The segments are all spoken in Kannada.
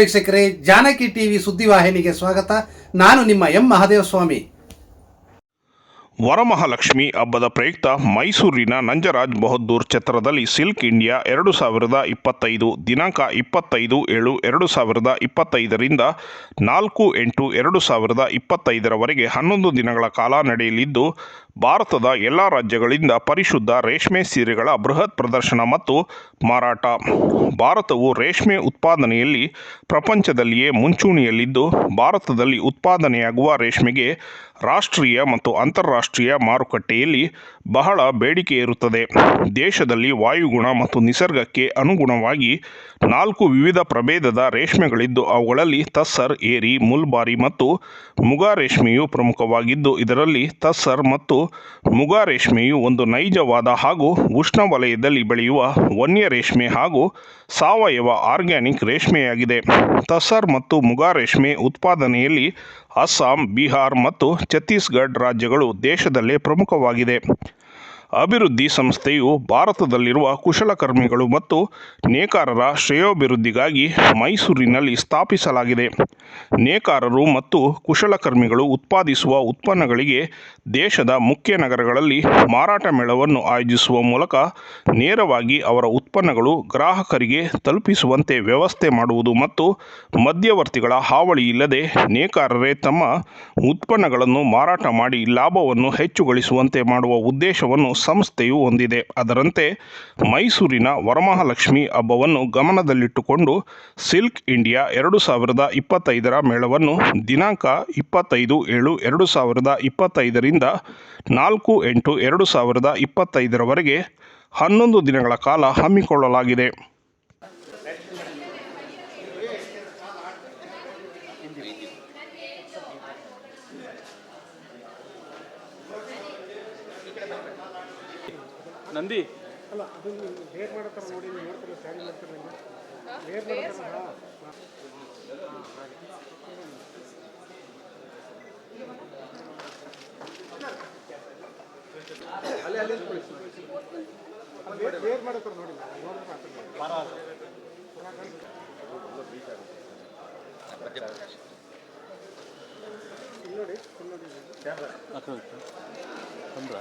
ವೀಕ್ಷಕರೇ, ಜಾನಕಿ ಟಿವಿ ಸುದ್ದಿವಾಹಿನಿಗೆ ಸ್ವಾಗತ. ನಾನು ನಿಮ್ಮ ಎಂ ಮಹಾದೇವಸ್ವಾಮಿ. ವರಮಹಾಲಕ್ಷ್ಮಿ ಹಬ್ಬದ ಪ್ರಯುಕ್ತ ಮೈಸೂರಿನ ನಂಜರಾಜ್ ಬಹದ್ದೂರ್ ಛತ್ರದಲ್ಲಿ ಸಿಲ್ಕ್ ಇಂಡಿಯಾ ಎರಡು ಸಾವಿರದ ಇಪ್ಪತ್ತೈದು ದಿನಾಂಕ ಇಪ್ಪತ್ತೈದು ಏಳು ಎರಡು ಸಾವಿರದ ಇಪ್ಪತ್ತೈದರಿಂದ ನಾಲ್ಕು ಎಂಟು ಎರಡು ಸಾವಿರದ ಇಪ್ಪತ್ತೈದರವರೆಗೆ ಹನ್ನೊಂದು ದಿನಗಳ ಕಾಲ ನಡೆಯಲಿದ್ದು ಭಾರತದ ಎಲ್ಲ ರಾಜ್ಯಗಳಿಂದ ಪರಿಶುದ್ಧ ರೇಷ್ಮೆ ಸೀರೆಗಳ ಬೃಹತ್ ಪ್ರದರ್ಶನ ಮತ್ತು ಮಾರಾಟ. ಭಾರತವು ರೇಷ್ಮೆ ಉತ್ಪಾದನೆಯಲ್ಲಿ ಪ್ರಪಂಚದಲ್ಲಿಯೇ ಮುಂಚೂಣಿಯಲ್ಲಿದ್ದು, ಭಾರತದಲ್ಲಿ ಉತ್ಪಾದನೆಯಾಗುವ ರೇಷ್ಮೆಗೆ ರಾಷ್ಟ್ರೀಯ ಮತ್ತು ಅಂತಾರಾಷ್ಟ್ರೀಯ ಮಾರುಕಟ್ಟೆಯಲ್ಲಿ ಬಹಳ ಬೇಡಿಕೆ ಇರುತ್ತದೆ. ದೇಶದಲ್ಲಿ ವಾಯುಗುಣ ಮತ್ತು ನಿಸರ್ಗಕ್ಕೆ ಅನುಗುಣವಾಗಿ ನಾಲ್ಕು ವಿವಿಧ ಪ್ರಭೇದದ ರೇಷ್ಮೆಗಳಿದ್ದು, ಅವುಗಳಲ್ಲಿ ತಸ್ಸರ್, ಏರಿ, ಮುಲ್ಬಾರಿ ಮತ್ತು ಮುಗಾ ರೇಷ್ಮೆಯು ಪ್ರಮುಖವಾಗಿದ್ದು, ಇದರಲ್ಲಿ ತಸ್ಸರ್ ಮತ್ತು ಮುಗಾ ರೇಷ್ಮೆಯು ಒಂದು ನೈಜವಾದ ಹಾಗೂ ಉಷ್ಣವಲಯದಲ್ಲಿ ಬೆಳೆಯುವ ವನ್ಯ ರೇಷ್ಮೆ ಹಾಗೂ ಸಾವಯವ ಆರ್ಗ್ಯಾನಿಕ್ ರೇಷ್ಮೆಯಾಗಿದೆ. ತಸರ್ ಮತ್ತು ಮುಗಾ ರೇಷ್ಮೆ ಉತ್ಪಾದನೆಯಲ್ಲಿ ಅಸ್ಸಾಂ, ಬಿಹಾರ್ ಮತ್ತು ಛತ್ತೀಸ್ಗಢ ರಾಜ್ಯಗಳು ದೇಶದಲ್ಲೇ ಪ್ರಮುಖವಾಗಿದೆ. ಅಭಿವೃದ್ಧಿ ಸಂಸ್ಥೆಯು ಭಾರತದಲ್ಲಿರುವ ಕುಶಲಕರ್ಮಿಗಳು ಮತ್ತು ನೇಕಾರರ ಶ್ರೇಯೋಭಿವೃದ್ಧಿಗಾಗಿ ಮೈಸೂರಿನಲ್ಲಿ ಸ್ಥಾಪಿಸಲಾಗಿದೆ. ನೇಕಾರರು ಮತ್ತು ಕುಶಲಕರ್ಮಿಗಳು ಉತ್ಪಾದಿಸುವ ಉತ್ಪನ್ನಗಳಿಗೆ ದೇಶದ ಮುಖ್ಯ ನಗರಗಳಲ್ಲಿ ಮಾರಾಟ ಮೇಳವನ್ನು ಆಯೋಜಿಸುವ ಮೂಲಕ ನೇರವಾಗಿ ಅವರ ಉತ್ಪನ್ನಗಳು ಗ್ರಾಹಕರಿಗೆ ತಲುಪಿಸುವಂತೆ ವ್ಯವಸ್ಥೆ ಮಾಡುವುದು ಮತ್ತು ಮಧ್ಯವರ್ತಿಗಳ ಹಾವಳಿ ಇಲ್ಲದೆ ನೇಕಾರರೇ ತಮ್ಮ ಉತ್ಪನ್ನಗಳನ್ನು ಮಾರಾಟ ಮಾಡಿ ಲಾಭವನ್ನು ಹೆಚ್ಚು ಗಳಿಸುವಂತೆ ಮಾಡುವ ಉದ್ದೇಶವನ್ನು ಸಂಸ್ಥೆಯು ಹೊಂದಿದೆ. ಅದರಂತೆ ಮೈಸೂರಿನ ವರಮಹಾಲಕ್ಷ್ಮಿ ಹಬ್ಬವನ್ನು ಗಮನದಲ್ಲಿಟ್ಟುಕೊಂಡು ಸಿಲ್ಕ್ ಇಂಡಿಯಾ ಎರಡು ಸಾವಿರದ ಇಪ್ಪತ್ತೈದರ ಮೇಳವನ್ನು ದಿನಾಂಕ ಇಪ್ಪತ್ತೈದು ಏಳು ಎರಡು ಸಾವಿರದ ಇಪ್ಪತ್ತೈದರಿಂದ ನಾಲ್ಕು ಎಂಟು ಎರಡು ಸಾವಿರದ ಇಪ್ಪತ್ತೈದರವರೆಗೆ ಹನ್ನೊಂದು ದಿನಗಳ ಕಾಲ ಹಮ್ಮಿಕೊಳ್ಳಲಾಗಿದೆ. ನಂದಿ. ಅಲ್ಲ ಅದನ್ನು ಹೇರ್ ನೋಡಿ ಸ್ಯಾರಿ ಮಾಡ್ತಾರೆ ಹೇರ್ ಮಾಡೋ ಅಲ್ಲೇ ನೋಡಿ ನೋಡಿ ನೋಡಿ. ನೋಡಿ ಅಂದ್ರ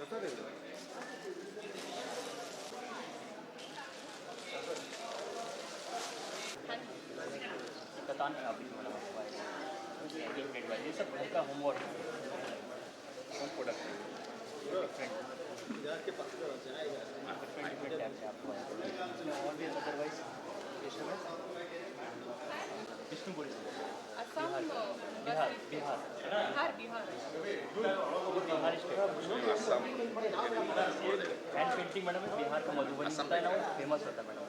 डिफरेंट टैब से आपको और भी otherwise Vishnupuri Assam Bihar Bihar Bihar Bihar Bihar hand painting madam Bihar का मधुबनी होता फ़ेमस होता है मैडम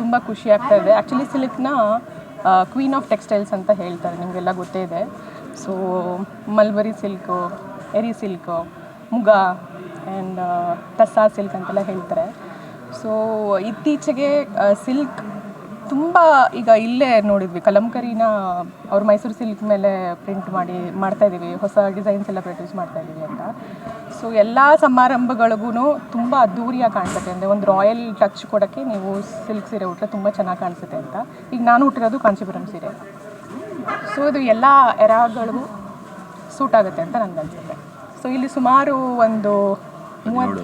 ತುಂಬ ಖುಷಿ ಆಗ್ತಾ ಇದೆ. ಆ್ಯಕ್ಚುಲಿ ಸಿಲ್ಕ್ನ ಕ್ವೀನ್ ಆಫ್ ಟೆಕ್ಸ್ಟೈಲ್ಸ್ ಅಂತ ಹೇಳ್ತಾರೆ. ನಿಮಗೆಲ್ಲ ಗೊತ್ತೇ ಇದೆ. So mulberry silk eri silk muga and tussar silk ಅಂತೆಲ್ಲ ಹೇಳ್ತಾರೆ. ಸೊ ಇತ್ತೀಚೆಗೆ ಸಿಲ್ಕ್ ತುಂಬ ಈಗ ಇಲ್ಲೇ ನೋಡಿದ್ವಿ. ಕಲಂಕರಿನ ಅವ್ರು ಮೈಸೂರು ಸಿಲ್ಕ್ ಮೇಲೆ ಪ್ರಿಂಟ್ ಮಾಡಿ ಮಾಡ್ತಾ ಇದ್ದೀವಿ. ಹೊಸ ಡಿಸೈನ್ಸ್ ಎಲ್ಲ ಪ್ರೊಡ್ಯೂಸ್ ಮಾಡ್ತಾ ಇದ್ದೀವಿ ಅಂತ. ಸೊ ಎಲ್ಲ ಸಮಾರಂಭಗಳಿಗೂ ತುಂಬ ಅದ್ದೂರಿಯಾಗಿ ಕಾಣಿಸುತ್ತೆ. ಅಂದರೆ ಒಂದು ರಾಯಲ್ ಟಚ್ ಕೊಡೋಕ್ಕೆ ನೀವು ಸಿಲ್ಕ್ ಸೀರೆ ಉಟ್ರೆ ತುಂಬ ಚೆನ್ನಾಗಿ ಕಾಣಿಸುತ್ತೆ ಅಂತ. ಈಗ ನಾನು ಹುಟ್ಟಿರೋದು ಕಾಂಚೀಪುರಂ ಸೀರೆ. ಸೊ ಇದು ಎಲ್ಲ ಎರಾಗಳಿಗೂ ಸೂಟ್ ಆಗುತ್ತೆ ಅಂತ ನನಗೆ ಅನಿಸುತ್ತೆ ಸೊ ಇಲ್ಲಿ ಸುಮಾರು ಒಂದು ಮೂವತ್ತು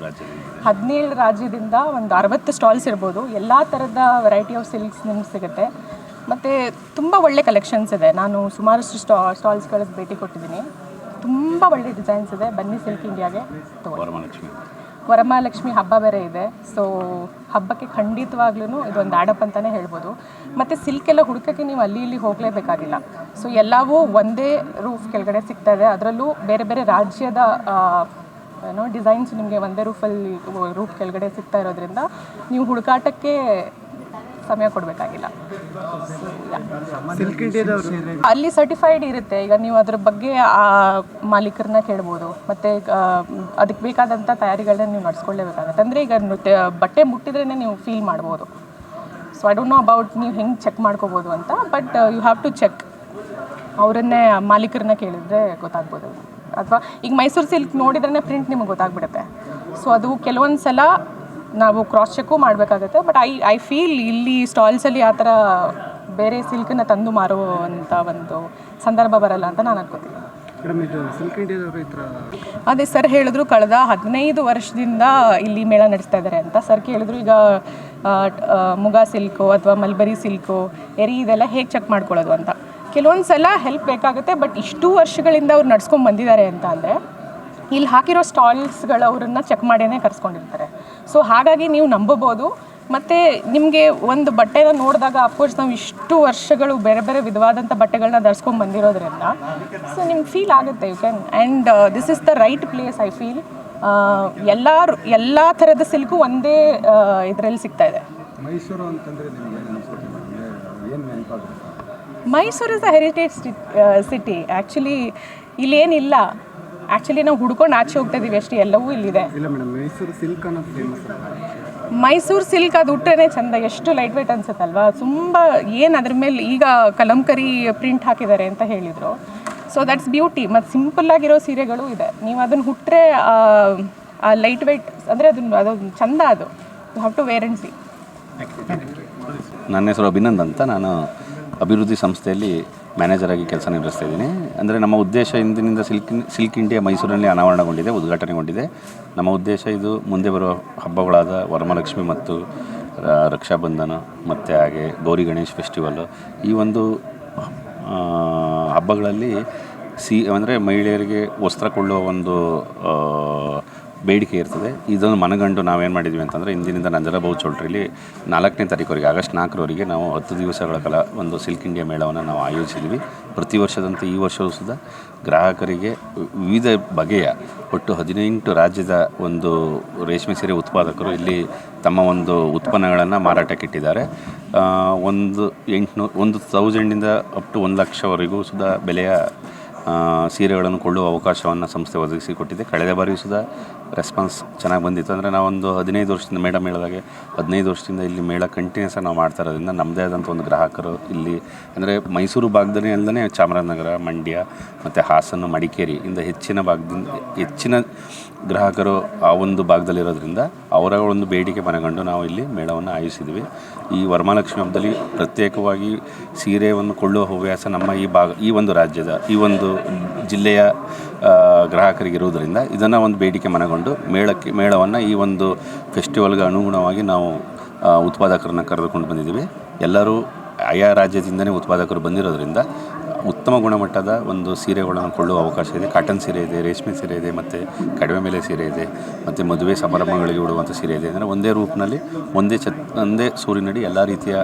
ಹದಿನೇಳು ರಾಜ್ಯದಿಂದ ಒಂದು ಅರವತ್ತು ಸ್ಟಾಲ್ಸ್ ಇರ್ಬೋದು. ಎಲ್ಲ ಥರದ ವೆರೈಟಿ ಆಫ್ ಸಿಲ್ಕ್ಸ್ ನಿಮ್ಗೆ ಸಿಗುತ್ತೆ. ಮತ್ತು ತುಂಬ ಒಳ್ಳೆ ಕಲೆಕ್ಷನ್ಸ್ ಇದೆ. ನಾನು ಸುಮಾರಷ್ಟು ಸ್ಟಾ ಸ್ಟಾಲ್ಸ್ಗಳಿಗೆ ಭೇಟಿ ಕೊಟ್ಟಿದ್ದೀನಿ. ತುಂಬ ಒಳ್ಳೆ ಡಿಸೈನ್ಸ್ ಇದೆ. ಬನ್ನಿ ಸಿಲ್ಕ್ ಇಂಡಿಯಾಗೆ ವರಮಹಾಲಕ್ಷ್ಮಿ. ಹಬ್ಬ ಬೇರೆ ಇದೆ. ಸೊ ಹಬ್ಬಕ್ಕೆ ಖಂಡಿತವಾಗ್ಲೂ ಇದೊಂದು ಆಡಪ್ ಅಂತಲೇ ಹೇಳ್ಬೋದು. ಮತ್ತು ಸಿಲ್ಕ್ ಎಲ್ಲ ಹುಡುಕಕ್ಕೆ ನೀವು ಅಲ್ಲಿ ಇಲ್ಲಿ ಹೋಗಲೇಬೇಕಾಗಿಲ್ಲ. ಸೊ ಎಲ್ಲವೂ ಒಂದೇ ರೂಫ್ ಕೆಳಗಡೆ ಸಿಗ್ತಾ ಇದೆ. ಅದರಲ್ಲೂ ಬೇರೆ ಬೇರೆ ರಾಜ್ಯದ ಏನೋ ಡಿಸೈನ್ಸ್ ನಿಮಗೆ ಒಂದೇ ರೂಫಲ್ಲಿ ರೂಪ್ ಕೆಳಗಡೆ ಸಿಗ್ತಾ ಇರೋದ್ರಿಂದ ನೀವು ಹುಡುಕಾಟಕ್ಕೆ ಸಮಯ ಕೊಡಬೇಕಾಗಿಲ್ಲ. ಅಲ್ಲಿ ಸರ್ಟಿಫೈಡ್ ಇರುತ್ತೆ. ಈಗ ನೀವು ಅದ್ರ ಬಗ್ಗೆ ಆ ಮಾಲೀಕರನ್ನ ಕೇಳ್ಬೋದು. ಮತ್ತು ಅದಕ್ಕೆ ಬೇಕಾದಂಥ ತಯಾರಿಗಳನ್ನ ನೀವು ನಡ್ಸ್ಕೊಳ್ಳೇಬೇಕಾಗತ್ತೆ. ಅಂದರೆ ಈಗ ನೃತ್ಯ ಬಟ್ಟೆ ಮುಟ್ಟಿದ್ರೇ ನೀವು ಫೀಲ್ ಮಾಡ್ಬೋದು. So I don't know about ನೀವು ಹೆಂಗೆ ಚೆಕ್ ಮಾಡ್ಕೋಬೋದು ಅಂತ but you have to check ಅವರನ್ನೇ ಮಾಲೀಕರನ್ನ ಕೇಳಿದ್ರೆ ಗೊತ್ತಾಗ್ಬೋದು. ಅಥವಾ ಈಗ ಮೈಸೂರು ಸಿಲ್ಕ್ ನೋಡಿದ್ರೇ ಪ್ರಿಂಟ್ ನಿಮಗೆ ಗೊತ್ತಾಗ್ಬಿಡುತ್ತೆ. ಸೊ ಅದು ಕೆಲವೊಂದು ಸಲ ನಾವು ಕ್ರಾಸ್ ಚೆಕ್ಕು ಮಾಡಬೇಕಾಗತ್ತೆ ಬಟ್ ಐ ಐ ಫೀಲ್ ಇಲ್ಲಿ ಸ್ಟಾಲ್ಸಲ್ಲಿ ಆ ಥರ ಬೇರೆ ಸಿಲ್ಕನ್ನ ತಂದು ಮಾರುವಂಥ ಒಂದು ಸಂದರ್ಭ ಬರಲ್ಲ ಅಂತ ನಾನು ಅನ್ಕೋತೀನಿ. ಅದೇ ಸರ್ ಹೇಳಿದ್ರು ಕಳೆದ ಹದಿನೈದು ವರ್ಷದಿಂದ ಇಲ್ಲಿ ಮೇಳ ನಡೆಸ್ತಾ ಇದ್ದಾರೆ ಅಂತ. ಸರ್ ಕೇಳಿದ್ರು ಈಗ ಮುಗಾ ಸಿಲ್ಕು ಅಥವಾ ಮಲ್ಬರಿ ಸಿಲ್ಕು ಎರಿ ಇದೆಲ್ಲ ಹೇಗೆ ಚೆಕ್ ಮಾಡ್ಕೊಳ್ಳೋದು ಅಂತ. ಕೆಲವೊಂದು ಸಲ ಹೆಲ್ಪ್ ಬೇಕಾಗುತ್ತೆ ಬಟ್ ಇಷ್ಟು ವರ್ಷಗಳಿಂದ ಅವ್ರು ನಡ್ಸ್ಕೊಂಡು ಬಂದಿದ್ದಾರೆ ಅಂತ ಅಂದರೆ ಇಲ್ಲಿ ಹಾಕಿರೋ ಸ್ಟಾಲ್ಸ್ಗಳು ಅವ್ರನ್ನ ಚೆಕ್ ಮಾಡೇ ಕರ್ಸ್ಕೊಂಡಿರ್ತಾರೆ. ಸೊ ಹಾಗಾಗಿ ನೀವು ನಂಬಬೋದು. ಮತ್ತು ನಿಮಗೆ ಒಂದು ಬಟ್ಟೆನ ನೋಡಿದಾಗ ಅಫ್ಕೋರ್ಸ್ ನಾವು ಇಷ್ಟು ವರ್ಷಗಳು ಬೇರೆ ಬೇರೆ ವಿಧವಾದಂಥ ಬಟ್ಟೆಗಳನ್ನ ಧರಿಸ್ಕೊಂಡು ಬಂದಿರೋದ್ರಿಂದ ಸೊ ನಿಮ್ಗೆ ಫೀಲ್ ಆಗುತ್ತೆ you can and this is the right place I feel ಎಲ್ಲ ಎಲ್ಲ ಥರದ ಸಿಲ್ಕು ಒಂದೇ ಇದರಲ್ಲಿ ಸಿಗ್ತಾ ಇದೆ. ಮೈಸೂರು ಅಂತಂದರೆ ನಿಮ್ಗೆ ಏನು ಅನಿಸುತ್ತೆ ಮೇಡಮ್ ಏನು ನೆನಪಾಗುತ್ತೆ Mysuru is a heritage city actually ಇಲ್ಲೇನಿಲ್ಲ. Actually ನಾವು ಹುಡ್ಕೊಂಡು ಆಚೆ ಹೋಗ್ತಾ ಇದೀವಿ ಅಷ್ಟೇ ಎಲ್ಲವೂ ಇಲ್ಲಿದೆ. ಇಲ್ಲ ಮೇಡಮ್ ಮೈಸೂರು ಸಿಲ್ಕ್ ಅನ್ನೋದು ಫೇಮಸ್ ಮೈಸೂರು ಸಿಲ್ಕ್ ಅದು ಉಟ್ರೆ ಚಂದ ಎಷ್ಟು ಲೈಟ್ ವೇಟ್ ಅನ್ಸುತ್ತಲ್ವಾ? ತುಂಬ ಏನು ಅದ್ರ ಮೇಲೆ ಈಗ ಕಲಂಕರಿ ಪ್ರಿಂಟ್ ಹಾಕಿದ್ದಾರೆ ಅಂತ ಹೇಳಿದರು. ಸೊ ದಟ್ಸ್ ಬ್ಯೂಟಿ ಮತ್ತು ಸಿಂಪಲ್ ಆಗಿರೋ ಸೀರೆಗಳು ಇದೆ. ನೀವು ಅದನ್ನು ಹುಟ್ಟರೆ ಆ ಲೈಟ್ ವೇಟ್ ಅಂದರೆ ಅದನ್ನು ಅದೊಂದು ಚಂದ ಅದು. You have to wear and see ನನ್ನ ಹೆಸರು ಅಭಿನಂದ್ ಅಂತ. ನಾನು ಅಭಿವೃದ್ಧಿ ಸಂಸ್ಥೆಯಲ್ಲಿ ಮ್ಯಾನೇಜರ್ ಆಗಿ ಕೆಲಸ ನಿರ್ವಹಿಸ್ತಾ ಇದ್ದೀನಿ. ಅಂದರೆ ನಮ್ಮ ಉದ್ದೇಶ ಇಂದಿನಿಂದ ಸಿಲ್ಕ್ ಸಿಲ್ಕ್ ಇಂಡಿಯಾ ಮೈಸೂರಿನಲ್ಲಿ ಅನಾವರಣಗೊಂಡಿದೆ, ಉದ್ಘಾಟನೆಗೊಂಡಿದೆ. ನಮ್ಮ ಉದ್ದೇಶ ಇದು ಮುಂದೆ ಬರುವ ಹಬ್ಬಗಳಾದ ವರಮಹಾಲಕ್ಷ್ಮಿ ಮತ್ತು ರಕ್ಷಾಬಂಧನ ಮತ್ತು ಹಾಗೆ ಗೌರಿ ಗಣೇಶ್ ಫೆಸ್ಟಿವಲ್ಲು ಈ ಒಂದು ಹಬ್ಬಗಳಲ್ಲಿ ಸಿ, ಅಂದರೆ ಮಹಿಳೆಯರಿಗೆ ವಸ್ತ್ರ ಕೊಳ್ಳುವ ಒಂದು ಬೇಡಿಕೆ ಇರ್ತದೆ. ಇದನ್ನು ಮನಗಂಡು ನಾವೇನು ಮಾಡಿದ್ವಿ ಅಂತಂದರೆ, ಇಂದಿನಿಂದ ನಂಜರಬಾವು ಚೌಲ್ಟ್ರಿಲಿ ನಾಲ್ಕನೇ ತಾರೀಕುವರೆಗೆ, ಆಗಸ್ಟ್ ನಾಲ್ಕರವರೆಗೆ ನಾವು ಹತ್ತು ದಿವಸಗಳ ಕಾಲ ಒಂದು ಸಿಲ್ಕ್ ಇಂಡಿಯಾ ಮೇಳವನ್ನು ನಾವು ಆಯೋಜಿಸಿದ್ವಿ. ಪ್ರತಿ ವರ್ಷದಂತೆ ಈ ವರ್ಷವೂ ಸುದ ಗ್ರಾಹಕರಿಗೆ ವಿವಿಧ ಬಗೆಯ ಒಟ್ಟು ಹದಿನೆಂಟು ರಾಜ್ಯದ ಒಂದು ರೇಷ್ಮೆ ಸೀರೆ ಉತ್ಪಾದಕರು ಇಲ್ಲಿ ತಮ್ಮ ಒಂದು ಉತ್ಪನ್ನಗಳನ್ನು ಮಾರಾಟಕ್ಕಿಟ್ಟಿದ್ದಾರೆ ಒಂದು ಎಂಟುನೂರು ಒಂದು ತೌಸಂಡಿಂದ ಅಪ್ ಟು ಒಂದು ಲಕ್ಷವರೆಗೂ ಸುದ ಬೆಲೆಯ ಸೀರೆಗಳನ್ನು ಕೊಳ್ಳುವ ಅವಕಾಶವನ್ನು ಸಂಸ್ಥೆ ಒದಗಿಸಿಕೊಟ್ಟಿದೆ. ಕಳೆದ ಬಾರಿಯೂ ಸುದ ರೆಸ್ಪಾನ್ಸ್ ಚೆನ್ನಾಗಿ ಬಂದಿತ್ತು. ಅಂದರೆ ನಾವೊಂದು ಹದಿನೈದು ವರ್ಷದಿಂದ ಮೇಡಮ್ ಹೇಳಿದಾಗೆ ಹದಿನೈದು ವರ್ಷದಿಂದ ಇಲ್ಲಿ ಮೇಳ ಕಂಟಿನ್ಯೂಸ್ ನಾವು ಮಾಡ್ತಾ ಇರೋದ್ರಿಂದ ನಮ್ಮದೇ ಆದಂಥ ಒಂದು ಗ್ರಾಹಕರು ಇಲ್ಲಿ, ಅಂದರೆ ಮೈಸೂರು ಭಾಗದಲ್ಲಿ ಅಲ್ಲದೆ ಚಾಮರಾಜನಗರ, ಮಂಡ್ಯ ಮತ್ತು ಹಾಸನ, ಮಡಿಕೇರಿ ಇಂದ ಹೆಚ್ಚಿನ ಭಾಗದಿಂದ ಹೆಚ್ಚಿನ ಗ್ರಾಹಕರು ಆ ಒಂದು ಭಾಗದಲ್ಲಿರೋದ್ರಿಂದ ಅವರ ಒಂದು ಬೇಡಿಕೆ ಮನಗಂಡು ನಾವು ಇಲ್ಲಿ ಮೇಳವನ್ನು ಆಯೋಜಿಸಿದ್ವಿ. ಈ ವರಮಹಾಲಕ್ಷ್ಮಿ ಹಬ್ಬದಲ್ಲಿ ಪ್ರತ್ಯೇಕವಾಗಿ ಸೀರೆಯನ್ನು ಕೊಳ್ಳುವ ಹವ್ಯಾಸ ನಮ್ಮ ಈ ಭಾಗ, ಈ ಒಂದು ರಾಜ್ಯದ, ಈ ಒಂದು ಜಿಲ್ಲೆಯ ಗ್ರಾಹಕರಿಗಿರುವುದರಿಂದ ಇದನ್ನು ಒಂದು ಬೇಡಿಕೆ ಮನಗೊಂಡು ಮೇಳಕ್ಕೆ, ಮೇಳವನ್ನು ಈ ಒಂದು ಫೆಸ್ಟಿವಲ್ಗೆ ಅನುಗುಣವಾಗಿ ನಾವು ಉತ್ಪಾದಕರನ್ನು ಕರೆದುಕೊಂಡು ಬಂದಿದ್ದೀವಿ. ಎಲ್ಲರೂ ಆಯಾ ರಾಜ್ಯದಿಂದಲೇ ಉತ್ಪಾದಕರು ಬಂದಿರೋದ್ರಿಂದ ಉತ್ತಮ ಗುಣಮಟ್ಟದ ಒಂದು ಸೀರೆಗಳನ್ನು ಕೊಳ್ಳುವ ಅವಕಾಶ ಇದೆ. ಕಾಟನ್ ಸೀರೆ ಇದೆ ರೇಷ್ಮೆ ಸೀರೆ ಇದೆ ಮತ್ತು ಕಡಿಮೆ ಮೇಲೆ ಸೀರೆ ಇದೆ ಮತ್ತು ಮದುವೆ ಸಮಾರಂಭಗಳಿಗೆ ಉಡುವಂಥ ಸೀರೆ ಇದೆ. ಅಂದರೆ ಒಂದೇ ರೂಪ್ನಲ್ಲಿ ಒಂದೇ ಛತ್ ಒಂದೇ ಸೂರಿನಡಿ ಎಲ್ಲ ರೀತಿಯ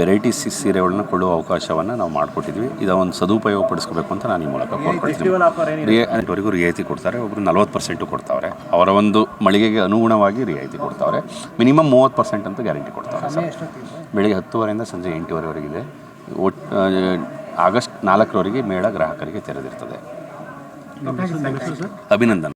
ವೆರೈಟೀಸ್ ಸೀರೆಗಳನ್ನ ಕೊಳ್ಳುವ ಅವಕಾಶವನ್ನು ನಾವು ಮಾಡಿಕೊಟ್ಟಿದ್ವಿ. ಇದು ಒಂದು ಸದುಪಯೋಗ ಪಡಿಸ್ಕೋಬೇಕು ಅಂತ ನಾನು ಈ ಮೂಲಕ ಕೋರ್ಕೊಳ್ತೀನಿ ರಿಯಾಯಿತಿ ಕೊಡ್ತಾರೆ. ಒಬ್ಬರು ನಲ್ವತ್ತು ಪರ್ಸೆಂಟು ಕೊಡ್ತಾವ್ರೆ. ಅವರ ಒಂದು ಮಳಿಗೆಗೆ ಅನುಗುಣವಾಗಿ ರಿಯಾಯಿತಿ ಕೊಡ್ತಾವ್ರೆ. ಮಿನಿಮಮ್ ಮೂವತ್ತು ಪರ್ಸೆಂಟ್ ಅಂತ ಗ್ಯಾರಂಟಿ ಕೊಡ್ತಾರೆ ಸರ್. ಬೆಳಿಗ್ಗೆ ಹತ್ತುವರೆಯಿಂದ ಸಂಜೆ ಎಂಟುವರೆವರೆಗಿದೆ. ಒಟ್ಟು ಆಗಸ್ಟ್ ನಾಲ್ಕರವರೆಗೆ ಮೇಳ ಗ್ರಾಹಕರಿಗೆ ತೆರೆದಿರ್ತದೆ. ಅಭಿನಂದನ್.